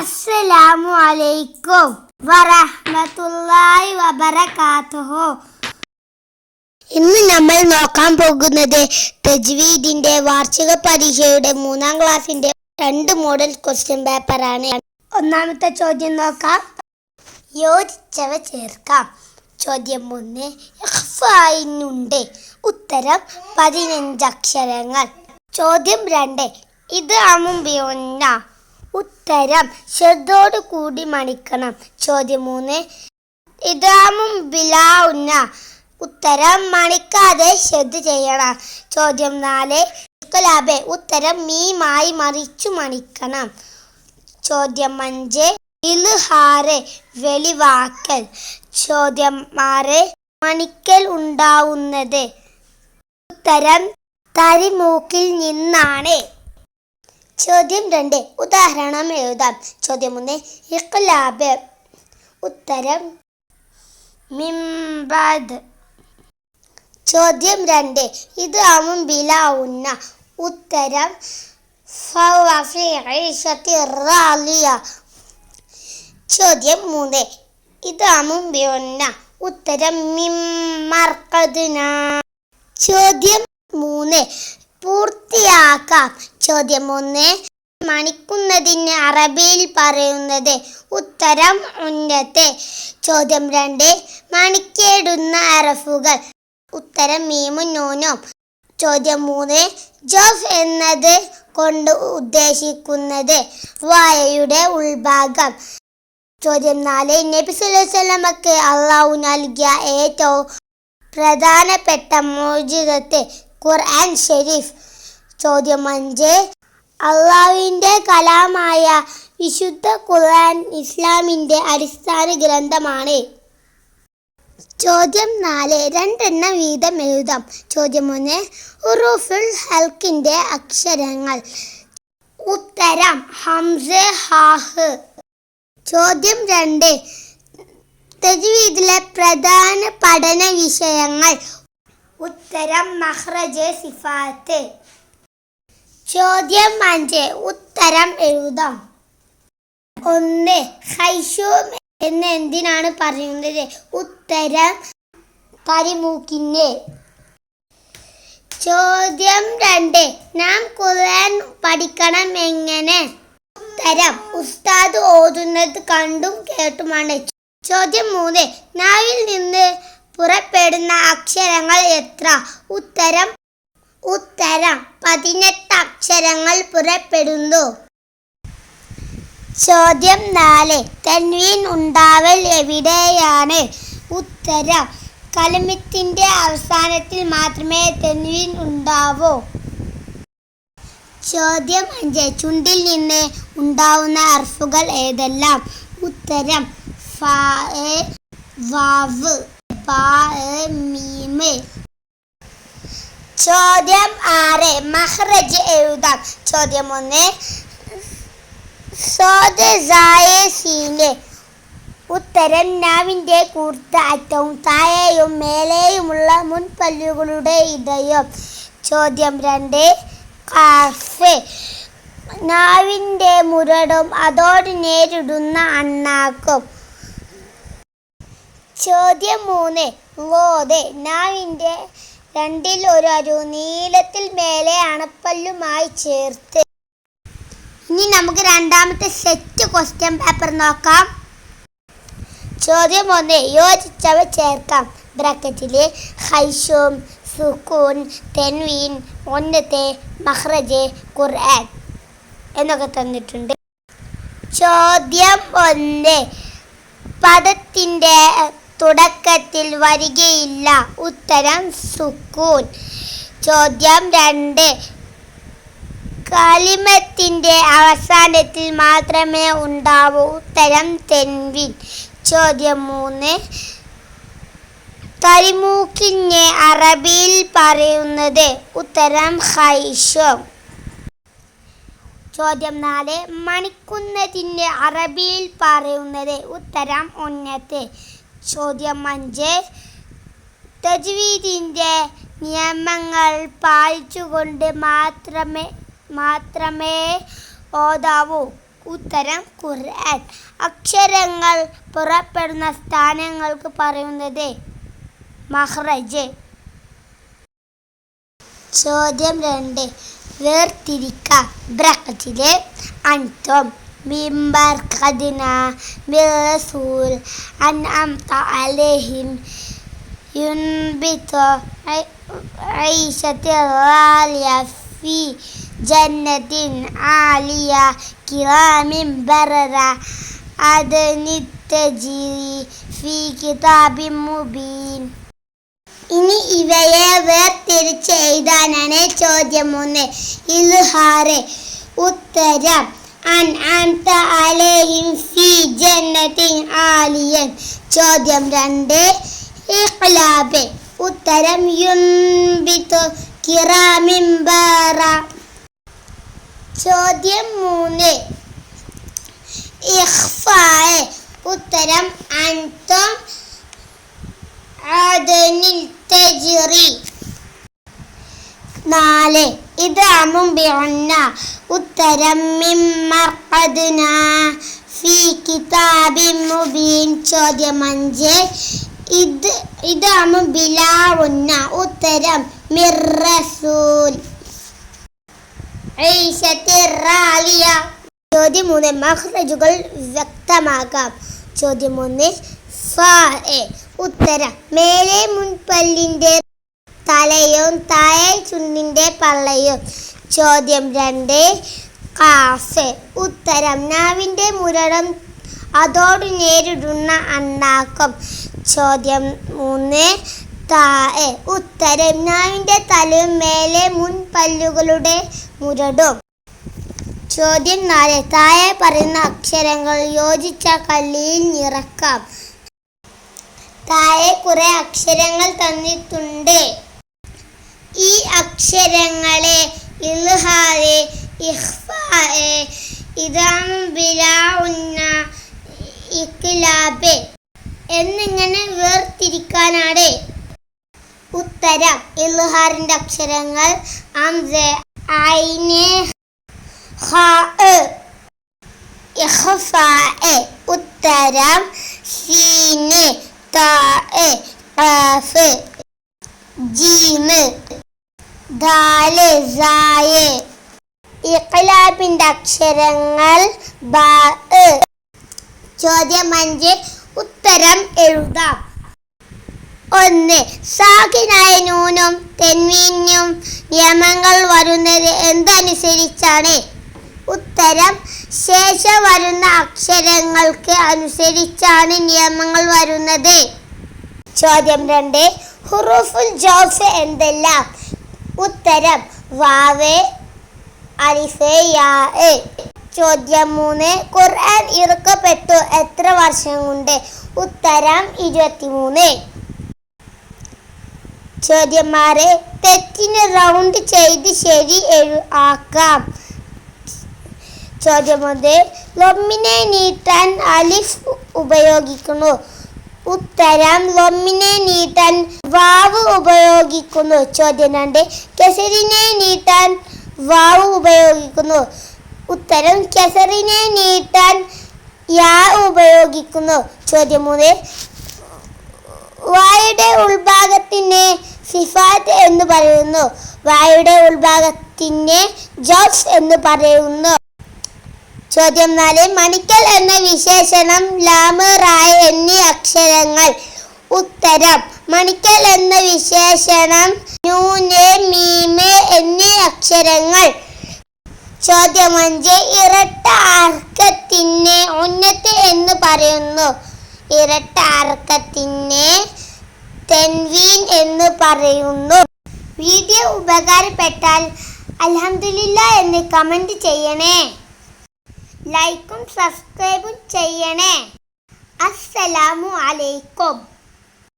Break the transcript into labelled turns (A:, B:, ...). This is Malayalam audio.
A: അസ്സലാമു അലൈക്കും വറഹ്മത്തുള്ളാഹി വബറകാതുഹു. ഇന്ന് നമ്മൾ നോക്കാൻ പോകുന്നത് തജ്വീദിന്റെ വാർഷിക പരീക്ഷയുടെ മൂന്നാം ക്ലാസ്സിന്റെ രണ്ട് മോഡൽ ക്വസ്റ്റ്യൻ പേപ്പർ ആണ്. ഒന്നാമത്തെ ചോദ്യം നോക്കാം. യോജിച്ചവ ചേർക്കാം. ചോദ്യം ഒന്ന് ഇഖ്ഫായിനുണ്ട്. ഉത്തരം പതിനഞ്ച് അക്ഷരങ്ങൾ. ചോദ്യം രണ്ട് ഇത് അമുമ്പിയൊന്ന ഉത്തരം. ശ്രദ്ധയോട് കൂടി മണിക്കണം. ചോദ്യം മൂന്ന്. ഇതാമും ബിലാവുന്ന ഉത്തരം മണിക്കാതെ ശ്രദ്ധ ചെയ്യണം. ചോദ്യം നാല്. ഇഖ്ലാബെ ഉത്തരം മീമായി മറിച്ചു മണിക്കണം. ചോദ്യം അഞ്ച്. ഇൽഹാറ് വെളിവാക്കൽ. ചോദ്യം ആറ്. മണിക്കൽ ഉണ്ടാവുന്നത്. ഉത്തരം തരിമൂക്കിൽ നിന്നാണ്. ചോദ്യം രണ്ട്. ഉദാഹരണം എഴുതാം. ചോദ്യം ഒന്ന് ഇഖ്ലാബ്. ഉത്തരം മിംബാദ്. ചോദ്യം രണ്ട്. ഇത് അമും ബിലാവുന്ന. ഉത്തരം ചോദ്യം മൂന്ന്. ഇത് അമും ബിയുന്ന. ഉത്തരം മിമ്മർക്കദിന ചോദ്യം മൂന്ന്. പൂർത്തിയാക്കാം. ചോദ്യം ഒന്ന് മണിക്കുന്നതിന് അറബിയിൽ പറയുന്നത് ഉത്തരം ഉന്നത്തെ ചോദ്യം രണ്ട് മണിക്കേടുന്ന അറഫുകൾ. ഉത്തരം മീമും നോനോ. ചോദ്യം മൂന്ന് ജോഫ് എന്നത് കൊണ്ട് ഉദ്ദേശിക്കുന്നത് വായയുടെ ഉൾഭാഗം. ചോദ്യം നാല് നബി സുല്ലമക്ക് അള്ളാഹു നൽകിയ ഏറ്റവും പ്രധാനപ്പെട്ട മോചിതത്തെ ഖുർആൻ ഷെരീഫ് ചോദ്യം അഞ്ച്. അള്ളാഹുവിന്റെ കലാമായ വിശുദ്ധ ഖുർആൻ ഇസ്ലാമിന്റെ അടിസ്ഥാന ഗ്രന്ഥമാണ്. ചോദ്യം നാല്. രണ്ടെണ്ണം വീതം എഴുതാം. ചോദ്യം ഒന്ന്. ഉറൂഫുൽ ഹൽക്കിന്റെ അക്ഷരങ്ങൾ. ഉത്തരം ഹംസ ഹാഹ്. ചോദ്യം രണ്ട്. തജ്വീദിലെ പ്രധാന പഠന വിഷയങ്ങൾ. ഉത്തരം മഹ്റജ് സിഫാത്ത്. ചോദ്യം അഞ്ച്. ഉത്തരം എഴുതാം. ഒന്ന് ഹൈഷൂം എന്ന് എന്തിനാണ് പറയുന്നത്? ഉത്തരം തരിമൂക്കിന് ചോദ്യം രണ്ട്. നാം ഖുർആൻ പഠിക്കണം എങ്ങനെ? ഉത്തരം ഉസ്താദ് ഓതുന്നത് കണ്ടും കേട്ടുമാണ്. ചോദ്യം മൂന്ന്. നാവിൽ നിന്ന് പുറപ്പെടുന്ന അക്ഷരങ്ങൾ എത്ര? ഉത്തരം ഉത്തരം. പതിനെട്ട് അക്ഷരങ്ങൾ പുറപ്പെടുന്നു. ചോദ്യം നാല്. തൻവീൻ ഉണ്ടാവൽ എവിടെയാണ്? ഉത്തരം കലമിത്തിന്റെ അവസാനത്തിൽ മാത്രമേ തൻവീൻ ഉണ്ടാവൂ. ചോദ്യം അഞ്ച്. ചുണ്ടിൽ നിന്ന് ഉണ്ടാവുന്ന അർഫുകൾ ഏതെല്ലാം? ഉത്തരം ഫ വാവ്. പ ചോദ്യം ആറ്. മഹ്റജ് എഴുതാം. ചോദ്യം ഒന്ന്. സോദ് സായ സീന്. ഉത്തരം നാവിന്റെ കൂർത്ത അറ്റവും താഴെയും മേലെയുമുള്ള മുൻപല്ലുകളുടെ ഇടയും. ചോദ്യം രണ്ട്. കാഫ്. നാവിന്റെ മുരടും അതോട് നേരിടുന്ന അണ്ണാക്കും. ചോദ്യം മൂന്ന് ഗോതെ നാവിന്റെ രണ്ടിൽ ഒരു അരു നീളത്തിൽ മേലെ അണപ്പല്ലുമായി ചേർത്ത്. ഇനി നമുക്ക് രണ്ടാമത്തെ സെറ്റ് ക്വസ്റ്റ്യൻ പേപ്പർ നോക്കാം. ചോദ്യം ഒന്ന് യോജിച്ചവ ചേർക്കാം. ബ്രാക്കറ്റിലെ ഹൈഷും സുക്കൂൻ തെൻവീൻ ഒന്നത്തെ മഹ്റജ് ഖുർആൻ എന്നൊക്കെ തന്നിട്ടുണ്ട്. ചോദ്യം ഒന്ന് പദത്തിന്റെ തുടക്കത്തിൽ വരികയില്ല. ഉത്തരം സുക്കൂൻ. ചോദ്യം രണ്ട്. കാലിമത്തിന്റെ അവസാനത്തിൽ മാത്രമേ ഉണ്ടാവൂ. ഉത്തരം തെൻവിൻ. ചോദ്യം മൂന്ന്. തരിമൂക്കിഞ്ഞ് അറബിയിൽ പറയുന്നത് ഉത്തരം ഹൈഷോ. ചോദ്യം നാല്. മണിക്കുന്നതിന്റെ അറബിയിൽ പറയുന്നത് ഉത്തരം ഉന്നത്ത് ചോദ്യം അഞ്ച് തജ്വീദിന്റെ നിയമങ്ങൾ പാലിച്ചുകൊണ്ട് മാത്രമേ മാത്രമേ ഓതാവൂ. ഉത്തരം ഖുർആൻ. അക്ഷരങ്ങൾ പുറപ്പെടുന്ന സ്ഥാനങ്ങൾക്ക് പറയുന്നത് മഹ്റജ്. ചോദ്യം രണ്ട്. വേർതിരിക്കാം. ബ്രഹത്തിലെ അൻതം മിമ്പർ ഖദിന ബിറസൂൽ അൻഅംത അലൈഹിം ينبت عيشة غالية في جنة عالية كرام بررة عدن تجري في كتاب مبين ഇനി ഇവയെ വേർതിരിച്ച് എഴുതാനാണ് ചോദ്യം മൂന്ന് ഇൽഹാറ് ഉത്തരം അൻത അലൈഹിം ഫി ജന്നത്തിൻ ആലിയൻ. ചോദ്യം രണ്ട് ഇഖ്ലാബ്. ഉത്തരം കിറാമിൻ ബാറ. ചോദ്യം മൂന്ന് ഇഖ്ഫായ്. ഉത്തരം അൻതും ആദനിൽ തജ്രി. നാല് ഇതാമും ബിഅന്ന ഉത്തരം ഫി കിതാബിൻ മുബീൻ. ചോദ്യം അഞ്ച് ഇത് ഇതാണ് ബിലാവുന്ന ഉത്തരം. റാലിയ. ചോദ്യം മൂന്ന് മഹ്റജുകൾ വ്യക്തമാക്കാം ചോദ്യം മൂന്ന് ഉത്തരം. മേലെ മുൻപല്ലിന്റെ തലയും താഴെ ചുണ്ടിന്റെ പള്ളയും. ചോദ്യം രണ്ട്. കാഫ് ഉത്തരം നാവിന്റെ മുരടം അതോട് നേരിടുന്ന അണ്ണാക്കം. ചോദ്യം മൂന്ന്. താഴെ ഉത്തരം നാവിന്റെ തലയും മേലെ മുൻപല്ലുകളുടെ മുരടും. ചോദ്യം നാല്. താഴെ പറയുന്ന അക്ഷരങ്ങൾ യോജിച്ച കല്ലിയിൽ നിറക്കാം. താഴെ കുറെ അക്ഷരങ്ങൾ തന്നിട്ടുണ്ട്. ഈ അക്ഷരങ്ങളെ എന്നിങ്ങനെ വേർതിരിക്കാനാണ്. ഉത്തരം ഇൽഹാറിന്റെ അക്ഷരങ്ങൾ ഉത്തരം സീന് ജീമ് ഇഖ്ലാബിന്റെ അക്ഷരങ്ങൾ ചോദ്യം അഞ്ച് ഉത്തരം എഴുതാം. ഒന്ന് സാഖിനായ നൂനും തെൻവീനും നിയമങ്ങൾ വരുന്നത് എന്തനുസരിച്ചാണ്? ഉത്തരം ശേഷം വരുന്ന അക്ഷരങ്ങൾക്ക് അനുസരിച്ചാണ് നിയമങ്ങൾ വരുന്നത്. ചോദ്യം രണ്ട് ഹുറൂഫുൽ ജോസ് എന്തെല്ലാം? ഉത്തരം. വാവേ അലിഫ്. ചോദ്യം മൂന്ന് ഖുർആൻ ഇറക്കപ്പെട്ടു. എത്ര വർഷം കൊണ്ട് ഉത്തരം ഇരുപത്തിമൂന്ന്. ചോദ്യം ആറ് തെറ്റിന് റൗണ്ട് ചെയ്ത് ശരി എഴു ആക്കാം. ചോദ്യം ഒന്ന് ലൊമ്മിനെ നീട്ടാൻ അലിഫ് ഉപയോഗിക്കുന്നു. ഉത്തരം ലൊമ്മിനെ നീട്ടാൻ വാവ് ഉപയോഗിക്കുന്നു. ചോദ്യം രണ്ട് കെസറിനെ നീട്ടാൻ വാവ് ഉപയോഗിക്കുന്നു. ഉത്തരം കെസറിനെ നീട്ടാൻ യാ ഉപയോഗിക്കുന്നു. ചോദ്യം മൂന്ന് വായുടെ ഉൾഭാഗത്തിനെ സിഫാത്ത് എന്ന് പറയുന്നു. വായുടെ ഉൾഭാഗത്തിനെ ജോസ് എന്ന് പറയുന്നു. ചോദ്യം നാല് മണിക്കൽ എന്ന വിശേഷണം ലാമ് റായ് എന്നീ അക്ഷരങ്ങൾ. ഉത്തരം മണിക്കൽ എന്ന വിശേഷണം നൂന് മീമ് എന്നീ അക്ഷരങ്ങൾ. ചോദ്യം അഞ്ച് ഇരട്ട ആർക്കത്തിന് ഉന്നത്ത് എന്ന് പറയുന്നു. ഇരട്ട ആർക്കത്തിന് തെൻവീൻ എന്ന് പറയുന്നു. വീഡിയോ ഉപകാരപ്പെട്ടാൽ അലഹമില്ല എന്ന് കമന്റ് ചെയ്യണേ. ലൈക്കും സബ്സ്ക്രൈബും ചെയ്യണേ. അസ്സലാമു അലൈക്കും.